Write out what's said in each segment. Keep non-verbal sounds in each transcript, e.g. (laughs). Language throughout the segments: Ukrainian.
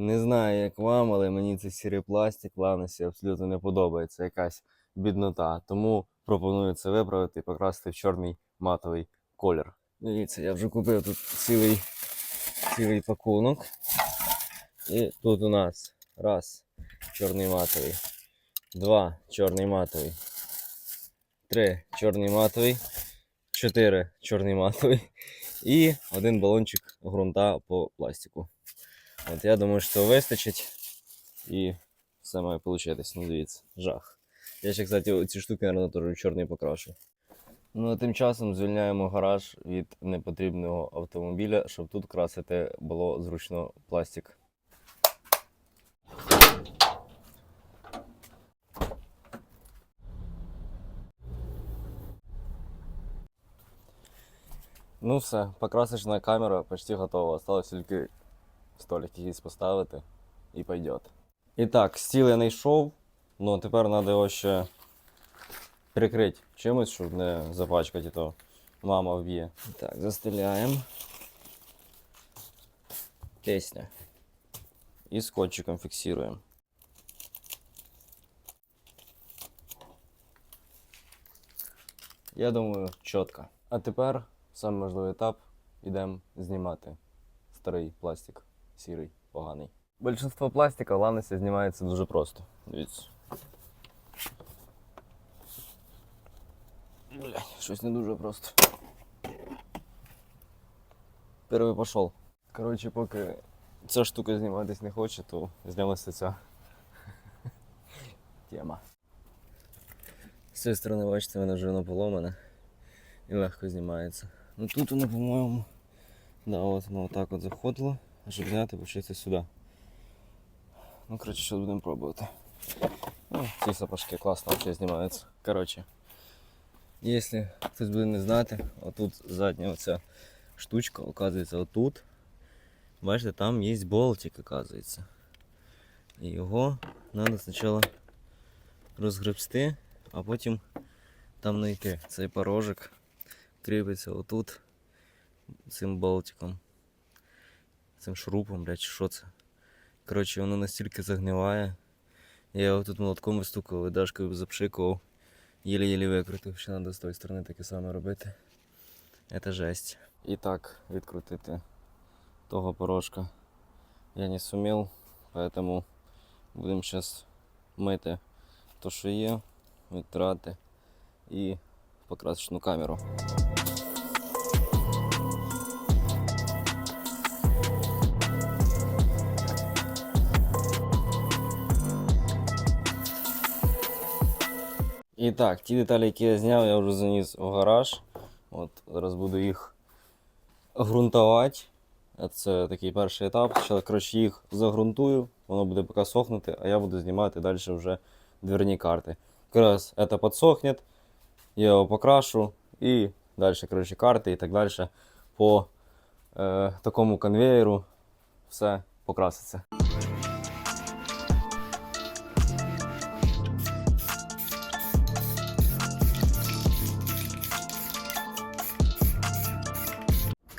Не знаю, як вам, але мені цей сірий пластик в ланосі абсолютно не подобається. Якась біднота. Тому пропоную це виправити і покрасити в чорний матовий колір. Дивіться, я вже купив тут цілий, цілий пакунок. І тут у нас раз чорний матовий, два чорний матовий, три чорний матовий, чотири чорний матовий і один балончик ґрунта по пластику. От я думаю, що вистачить і все має получитись. Ну дивіться, жах. Я ще, кстати, ці штуки, наверное, теж чорний покрашу. Ну а тим часом звільняємо гараж від непотрібного автомобіля, щоб тут красити було зручно пластик. Ну все, покрасочна камера почти готова. Осталось тільки столик якийсь поставити і пойдет. І так, стіл я знайшов, ну тепер треба його ще прикрити чимось, щоб не запачкати, то мама вб'є. Так, застеляємо. Пісня. І скотчиком фіксуємо. Я думаю, чітко. А тепер самий важливий етап. Ідемо знімати старий пластик, сірий, поганий. Більшинство пластика в ланосі знімається дуже просто. Дивіться. Бля, щось не дуже просто. Перший пішов. Коротше, поки ця штука зніматись не хоче, то знялася ця (laughs) тема. З цієї сторони, бачите, вона вже воно поломане і легко знімається. Ну тут воно, по-моєму, да, от воно отак от заходило, щоб зняти, почати сюди. Ну, коротше, що будемо пробувати. Ну, ці сапожки класно взагалі знімаються. Коротше, якщо хтось буде не знати, отут задня оця штучка, оказується, отут. Бачите, там є болтик, оказується. І його треба спочатку розгребсти, а потім там знайти цей порожик кріпиться отут цим болтиком. Цим шурупом, блядь, що це. Коротше, воно настільки загниває. Я його тут молотком вистукував і дашкою запшикував. Єлі-єлі викрутив. Ще треба з тої сторони таке саме робити. Це жесть. І так, відкрутити того порошка я не сумів, поэтому будемо зараз мити то, що є, відтрати і покрасочну камеру. І так, ті деталі, які я зняв, я вже заніс в гараж. От, зараз буду їх ґрунтувати. Це такий перший етап. Ще, коротше, їх загрунтую, воно буде поки сохнути, а я буду знімати далі вже дверні карти. Якраз це підсохне, я його покрашу і далі коротше, карти і так далі по е, такому конвеєру все покраситься.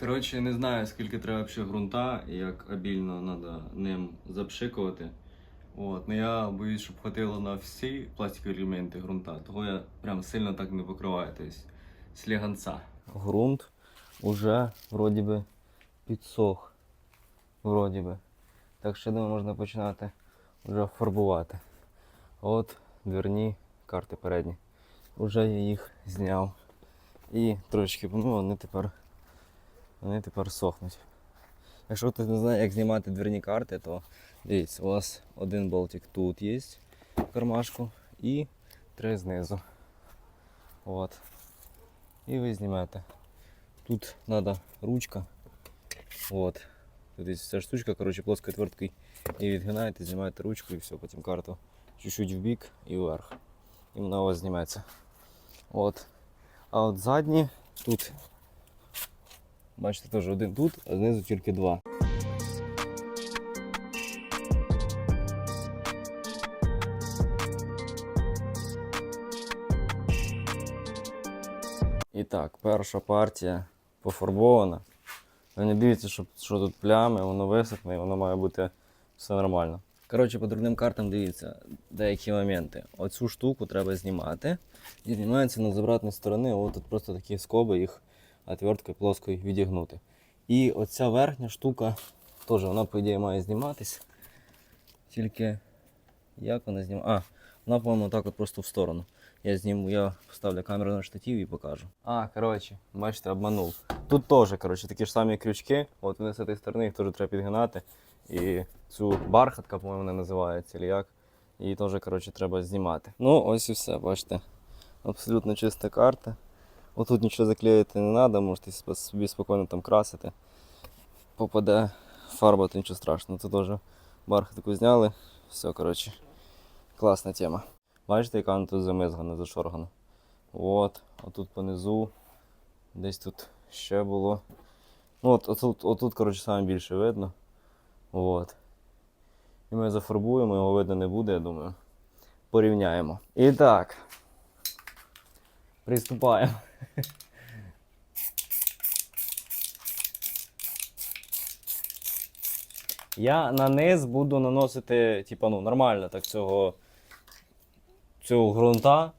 Коротше, не знаю, скільки треба ще ґрунта і як обільно треба ним запшикувати. От, ну я боюсь, щоб хватило на всі пластикові елементи ґрунта, того я прям сильно так не покриваю. Тобто сліганця. Грунт уже вроді би підсох. Вроді би. Так що думаю, можна починати вже фарбувати. От дверні карти передні. Уже я їх зняв. І трошки, ну вони тепер вони тепер сохнуть. Якщо хтось не знає, як знімати дверні карти, то дивіться, у вас один болтик тут є кармашку і три знизу. От. І ви знімаєте. Тут треба ручка. От. Тут є ця штучка, коротше, плоскою твердкою. І відгинаєте, знімаєте ручку і все, потім карту чуть-чуть вбік і вверх. І вона у вас знімається. От. А от задні тут Бачите, теж один тут, а знизу тільки два. І так, перша партія пофарбована. Не дивіться, що, що тут плями, воно висохне, воно має бути все нормально. Коротше, по дурним картам дивіться деякі моменти. Оцю штуку треба знімати. І знімається ну, з обратної сторони, от тут просто такі скоби, їх отверткою плоскою відігнути. І оця верхня штука теж вона, по ідеї, має зніматись. Тільки як вона знімає? А, вона, по-моєму, так от просто в сторону. Я зніму, я поставлю камеру на штатив і покажу. А, коротше, бачите, обманув. Тут теж, коротше, такі ж самі крючки. От вони з цієї сторони, їх теж треба підгинати. І цю бархатка, по-моєму, вона називається, чи як. Її теж, коротше, треба знімати. Ну, ось і все, бачите. Абсолютно чиста карта. Отут нічого заклеїти не треба, можете собі спокійно там красити. Попаде фарба, то нічого страшного. Тут теж бархатку зняли. Все, коротше, класна тема. Бачите, яка вона тут замизгана, зашоргана. От, отут понизу, десь тут ще було. Ну, от, отут, отут, коротше, саме більше видно. От. І ми зафарбуємо, його видно не буде, я думаю. Порівняємо. І так. Приступаємо. (laughs) Я на низ буду наносити, типа, ну, нормально так цього, цього ґрунта,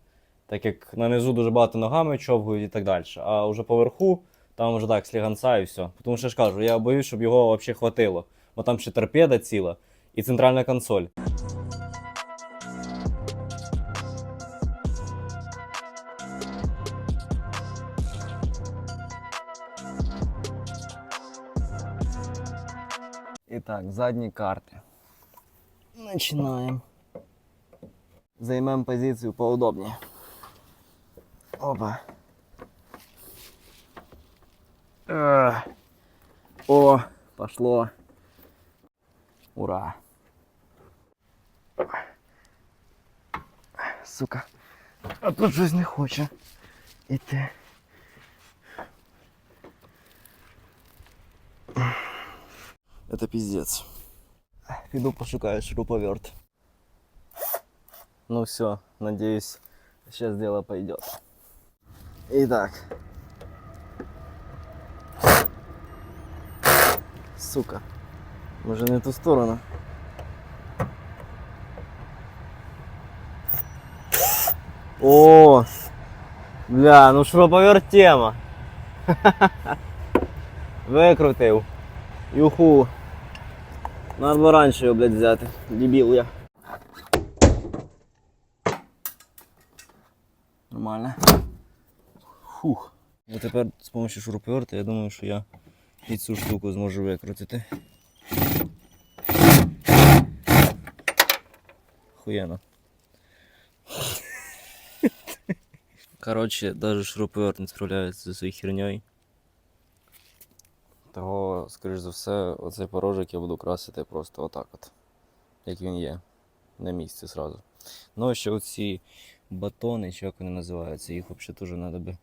так як на низу дуже багато ногами човгують і так далі. А вже поверху, там вже так, сліганця і все. Тому що я ж кажу, я боюсь, щоб його взагалі хватило. Бо там ще торпеда ціла і центральна консоль. Итак, задние карты. Начинаем. Займем позицию поудобнее. Опа. Эх. О, пошло. Ура. Сука. А тут щось не хоче. Іти. Это пиздец. Иду пошукаю шуруповерт. Ну все, надеюсь, сейчас дело пойдет. Итак. Сука. Може не ту сторону. О! Бля, ну шуруповерт тема. (laughs) Викрутив. Юху. Надо було раніше його, блядь, взяти. Дебіл я. Нормально. Фух. І тепер з допомогою шуруповерта я думаю, що я і цю штуку зможу викрутити. Хуєно. Коротше, даже шуруповерт не справляється зі своєю херньою. Того, скоріш за все, оцей порожик я буду красити просто отак от. Як він є. На місці зразу. Ну, а ще оці батони, чи як вони називаються, їх взагалі теж треба би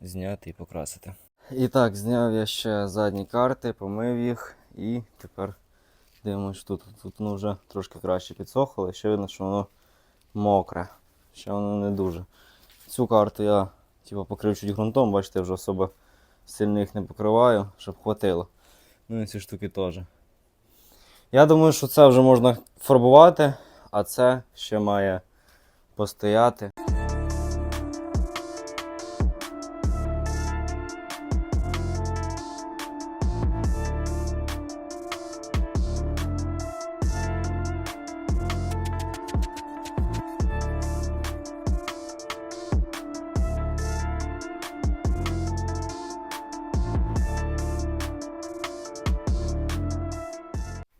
зняти і покрасити. І так, зняв я ще задні карти, помив їх і тепер дивимось, тут. Тут воно вже трошки краще підсохло, ще видно, що воно мокре. Ще воно не дуже. Цю карту я типу, покрив чуть ґрунтом, бачите, вже особо сильно їх не покриваю, щоб хватило. Ну і ці штуки теж. Я думаю, що це вже можна фарбувати, а це ще має постояти.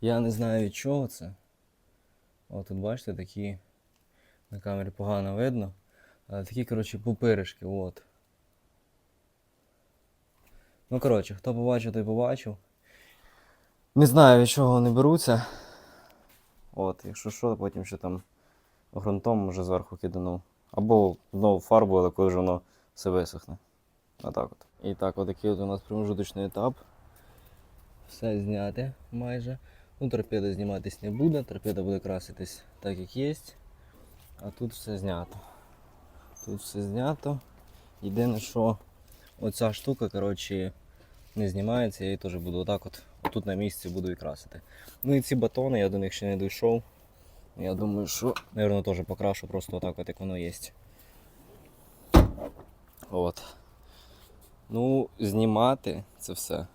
Я не знаю від чого це. О, тут бачите, такі на камері погано видно. Але такі, коротше, пупиришки, от. Ну, коротше, хто побачив, той побачив. Не знаю від чого вони беруться. От, якщо що, потім ще там ґрунтом може зверху кидану. Або знову фарбу, але коли вже воно все висохне. Отак от. І так, отакий от у нас промежуточний етап. Все зняти майже. Ну, торпеда зніматись не буде, торпеда буде краситись так, як є. А тут все знято. Тут все знято. Єдине, що оця штука, коротше, не знімається, я її теж буду отак от тут на місці буду і красити. Ну і ці батони, я до них ще не дійшов. Я думаю, що, мабуть, теж покрашу просто отак, от як воно є. От. Ну, знімати це все.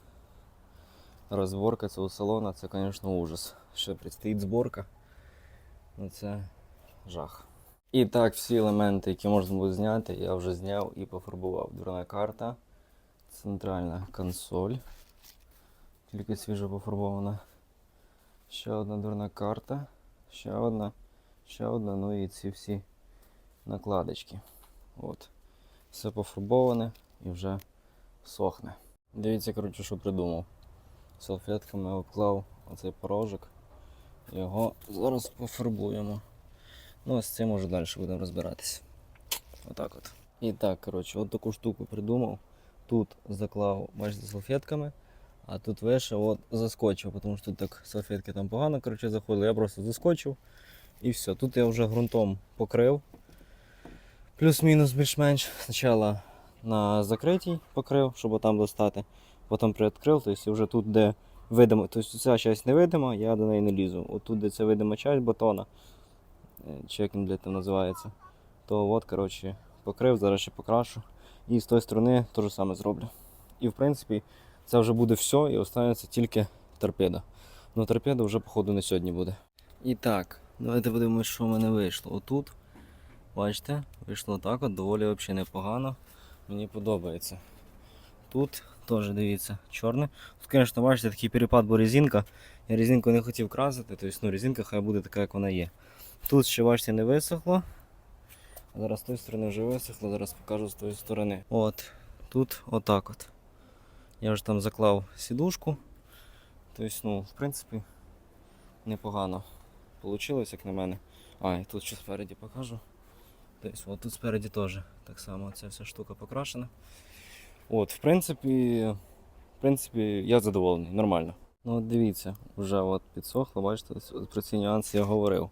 Розборка цього салона це, звісно, ужас. Ще предстоїть зборка. Ну це жах. І так, всі елементи, які можна було зняти, я вже зняв і пофарбував. Дверна карта, центральна консоль. Тільки свіжо пофарбована. Ще одна дверна карта, ще одна, ще одна, ну і ці всі накладочки. От. Все пофарбоване і вже сохне. Дивіться, коротше, що придумав. Салфетками обклав оцей порожок. Його зараз пофарбуємо. Ну, а з цим уже далі будемо розбиратися. Отак от. І так, коротше, от таку штуку придумав. Тут заклав, бачите, салфетками, а тут вище от заскочив, тому що тут так салфетки там погано коротше, заходили. Я просто заскочив і все. Тут я вже ґрунтом покрив. Плюс-мінус більш-менш. Спочатку на закритій покрив, щоб там достати. Потім приоткрив, тобто вже тут, де видимо, тобто ця частина невидима, я до неї не лізу. От тут, де ця видима частина бетона, е, чи як він там називається, то от, коротше, покрив, зараз ще покрашу. І з тої сторони те ж саме зроблю. І в принципі це вже буде все, і останеться тільки торпеда. Ну торпеда вже, походу, на сьогодні буде. І так, давайте подивимось, що в мене вийшло. Отут, бачите, вийшло так, от доволі взагалі непогано. Мені подобається. Тут теж дивіться, чорне. Тут, звісно, бачите, такий перепад, бо резинка. Я резинку не хотів красити, тобто ну, резинка хай буде така, як вона є. Тут ще, бачите, не висохло. Зараз з тої сторони вже висохло, зараз покажу з тої сторони. От, тут отак от. Я вже там заклав сідушку. Тобто, ну, в принципі, непогано вийшло, як на мене. А, і тут ще спереді покажу. Тобто, от тут спереді теж так само ця вся штука покрашена. От, в принципі, в принципі, я задоволений, нормально. Ну от дивіться, вже от підсохло, бачите, про ці нюанси я говорив.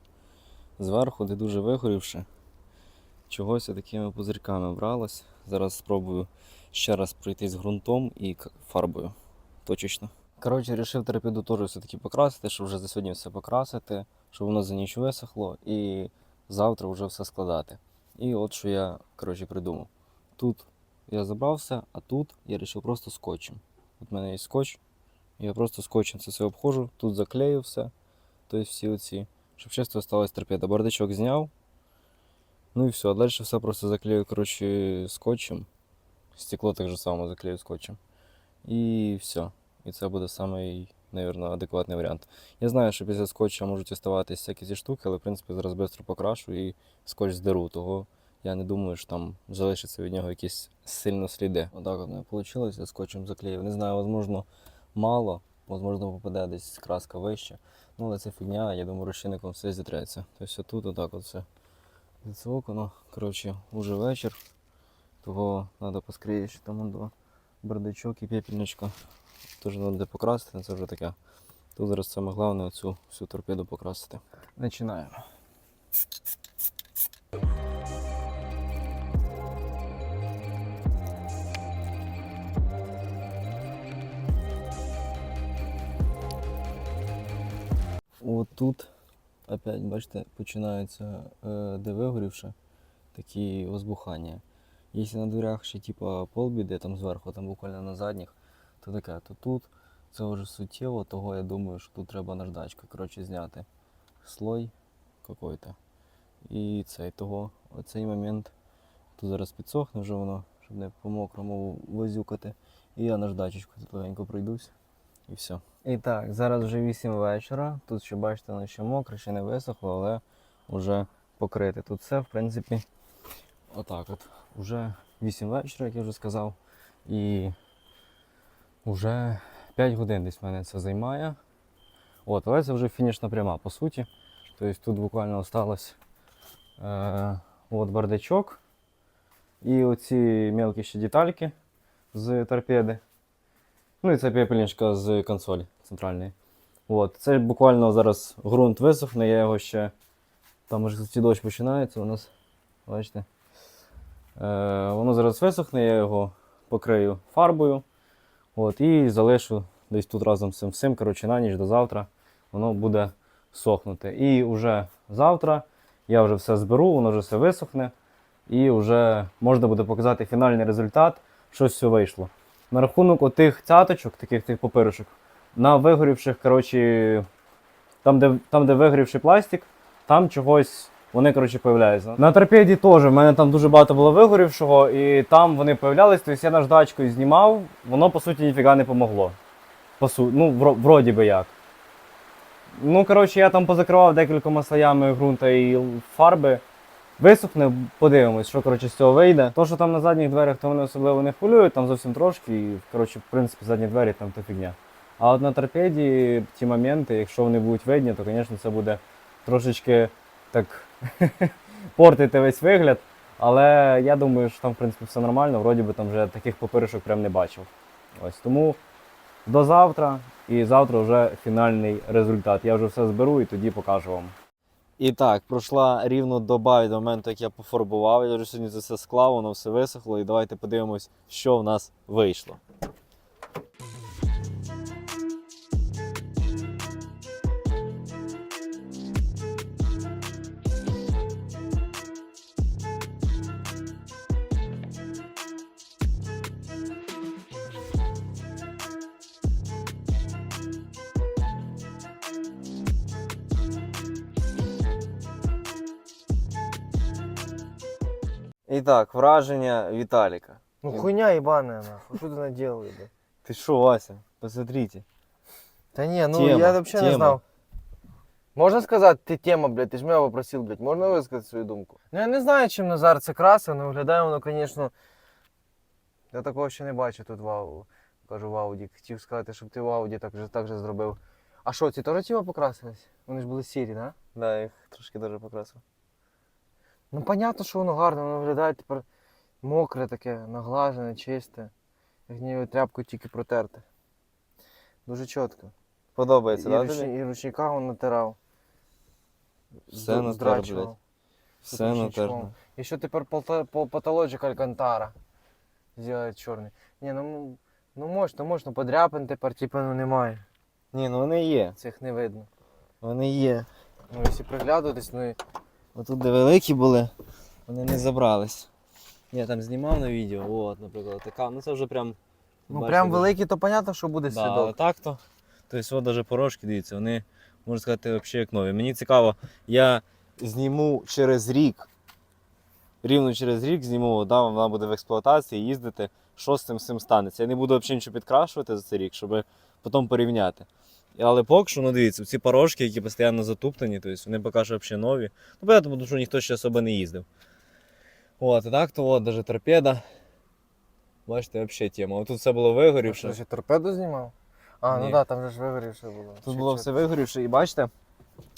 Зверху, де дуже вигорівши, чогось такими пузирьками бралось. Зараз спробую ще раз пройтись ґрунтом і фарбою. Точечно. Коротше, вирішив терапіду теж все-таки покрасити, щоб вже за сьогодні все покрасити, щоб воно за ніч висохло і завтра вже все складати. І от що я коротше, придумав. Тут я забрав все, а тут я вирішив просто скотчем. От в мене є скотч, я просто скотчем це все обходжу, тут заклею все, тобто всі оці, щоб чисто осталась торпеда. Бардачок зняв. Ну і все, а далі все просто заклею коротше, скотчем. Стекло так же само заклею скотчем. І все. І це буде самий, мабуть, адекватний варіант. Я знаю, що після скотча можуть оставатися всякі ці штуки, але в принципі зараз швидко покрашу і скотч здеру. Того я не думаю, що там залишиться від нього якісь сильно сліди. Отак от не вийшло, я скотчем заклеїв. Не знаю, можливо, мало, можливо, попаде десь краска вище. Ну, але це фігня, я думаю, розчинником все зітреться. Тобто тут отак от все. Це окно. Коротше, уже вечір. Того треба поскоріше, там два бардачок і пепельничка. Теж треба покрасити, це вже таке. Тут зараз саме головне оцю всю торпеду покрасити. Починаємо. От тут опять, бачите, починається, е, де вигорівше, такі возбухання. Якщо на дверях ще типа полбіди, там зверху, там буквально на задніх, то таке, то тут це вже суттєво, того я думаю, що тут треба наждачка, коротше, зняти слой какой-то. І цей того, оцей момент тут зараз підсохне вже воно, щоб не по мокрому возюкати. І я наждачечку тут легенько пройдусь і все. І так, зараз вже 8 вечора. Тут ще бачите, воно ще мокре, ще не висохло, але вже покрите. Тут все, в принципі, отак от. Уже 8 вечора, як я вже сказав. І вже 5 годин десь мене це займає. От, але це вже фінішна пряма, по суті. Тобто тут буквально осталось е, от бардачок і оці мелкі ще детальки з торпеди. Ну і це пепельничка з консолі центральної. От. Це буквально зараз ґрунт висохне, я його ще. Там вже кстати, дощ починається у нас. Бачите. Е, воно зараз висохне, я його покрию фарбою. От, і залишу десь тут разом з цим всім, коротше, на ніч до завтра воно буде сохнути. І вже завтра я вже все зберу, воно вже все висохне, і вже можна буде показати фінальний результат, що все вийшло. На рахунок отих цяточок, таких тих папирочок, на вигорівших, коротше, там, де, там, де вигорівший пластик, там чогось вони, коротше, появляються. На торпеді теж в мене там дуже багато було вигорівшого, і там вони появлялись, тобто я наждачкою знімав, воно по суті ніфіга не помогло. По су... Ну, вро- вроді би як. Ну, коротше, я там позакривав декількома слоями ґрунта і фарби. Висохне, подивимось, що коротше, з цього вийде. То, що там на задніх дверях, то вони особливо не хвилюють, там зовсім трошки, і коротше, в принципі, задні двері там то фігня. А от на торпеді ті моменти, якщо вони будуть видні, то, звісно, це буде трошечки так (laughs) портити весь вигляд. Але я думаю, що там, в принципі, все нормально. Вроді би там вже таких папиришок прям не бачив. Ось тому до завтра, і завтра вже фінальний результат. Я вже все зберу і тоді покажу вам. І так, пройшла рівно доба від моменту, як я пофарбував. Я вже сьогодні це склав, воно все висохло. І давайте подивимось, що в нас вийшло. І так, враження Віталіка. Ну хуйня ебаная, нахуй. Что ты наделал, блядь? Ти що, Вася? Посмотрите. Да не, ну Тема, я вообще не тема. знал. Можно сказать, ты тема, блядь, ты ж меня попросил, блядь, можно высказать свою думку? Ну я не знаю, чим Назар це красив, але виглядає воно, звісно. Я такого ще не бачу тут в Ау. Кажу в Ауді. Хотів сказати, щоб ти в Ауді так же, так же зробив. А що, ці теж тіло покрасились? Вони ж були сірі, да? Да, їх трошки дуже покрасив. Ну понятно, що воно гарно, воно виглядає тепер мокре таке, наглажене, чисте. Як ніби тряпку тільки протерти. Дуже чітко. Подобається, і, да, тобі? і ручника він натирав. Все здрачував. блядь. Все ручничком. І що тепер полта- по патологік Алькантара зробити чорний. Ні, ну, м- ну можна, можна, подряпин тепер, типу, ну немає. Ні, ну вони є. Цих не видно. Вони є. Ну, якщо приглядуватись, ну і Отут, де великі були, вони не забрались. Я там знімав на відео, от, наприклад, така, ну це вже прям. ну, бачите, прям великий, то понятно, що буде Да, але слідок. так то. Тобто, от навіть порошки, дивіться, вони, можна сказати, взагалі як нові. Мені цікаво, я зніму через рік. Рівно через рік зніму, да, вона буде в експлуатації, їздити, що з цим всім станеться. Я не буду взагалі нічого підкрашувати за цей рік, щоб потім порівняти. Але поки що, ну дивіться, ці порошки, які постійно затуптані, тобто вони поки що взагалі нові. Ну, понятно, тому що ніхто ще особо не їздив. От, і так, то от, навіть торпеда. Бачите, взагалі тема. Тут все було вигорівше. Що, ще торпеду знімав? А, ну Ні. так, да, там же ж вигорівше було. Тут було все вигорівше, і бачите,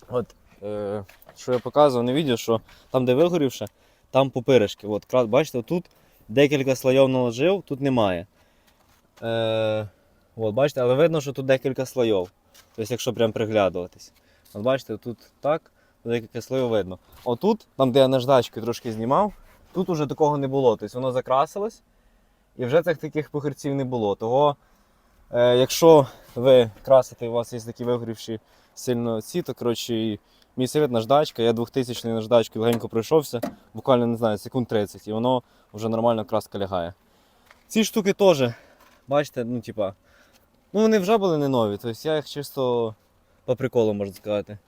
от, е, що я показував на відео, що там, де вигорівше, там пупиришки. От, бачите, тут декілька слоїв наложив, тут немає. Е, от, бачите, але видно, що тут декілька слоїв. Тобто, якщо прям приглядуватись. От бачите, тут так, декілька слоїв видно. Отут, там, де я наждачкою трошки знімав, тут уже такого не було. Тобто воно закрасилось, і вже цих таких похирців не було. Того, е, якщо ви красите, у вас є такі вигорівші сильно ці, то коротше, мій совет наждачка, я 2000 наждачкою легенько пройшовся, буквально не знаю, секунд 30, і воно вже нормально краска лягає. Ці штуки теж, бачите, ну типа, ну вони вже були не нові, тобто я їх чисто по приколу можна сказати.